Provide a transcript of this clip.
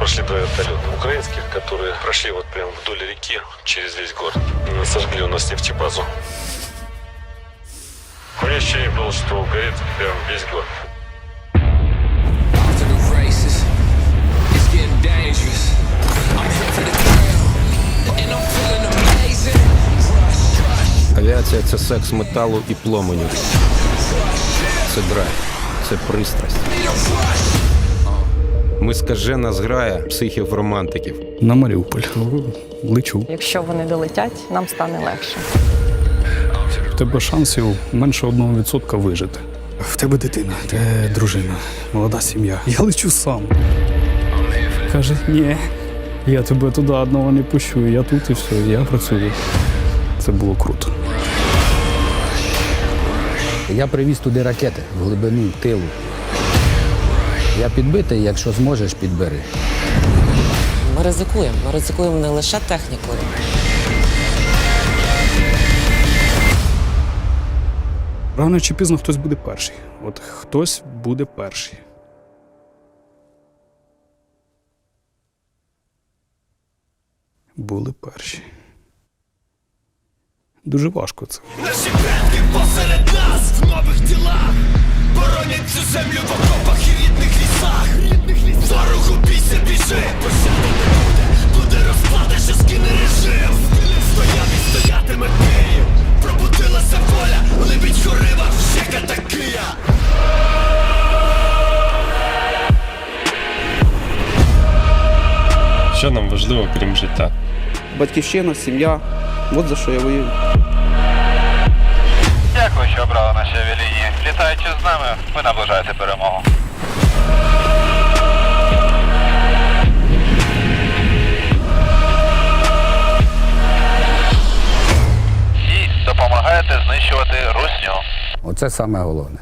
прошли два вертолета украинских, которые прошли вот прям вдоль реки через весь город. Сожгли у нас нефтебазу. У ощущение было, что горит прям весь город. Авіація це секс металу і пломеню. Це драйв, це пристрасть. Need a rush. Ми скажена зграя психів-романтиків. На Маріуполь. Лечу. Якщо вони долетять, нам стане легше. В тебе шансів менше одного відсотка вижити. В тебе дитина, в тебе дружина, молода сім'я. Я лечу сам. Каже, ні, я тебе туди одного не пущу, я тут і все, я працюю. Це було круто. Я привіз туди ракети в глибину тилу. Я підбитий, якщо зможеш, підбери. Ми ризикуємо. Ми ризикуємо не лише технікою. Рано чи пізно хтось буде перший. От хтось буде перший. Були перші. Дуже важко це. Наші предки посеред воля, либідь риба, ще Кия Що нам важливо, крім життя? батьківщина, сім'я. От за що я воюю. Дякую, що обрали наші авіалінії. Літаючи з нами, ви наближаєте перемогу. Знищувати русню. Оце саме головне.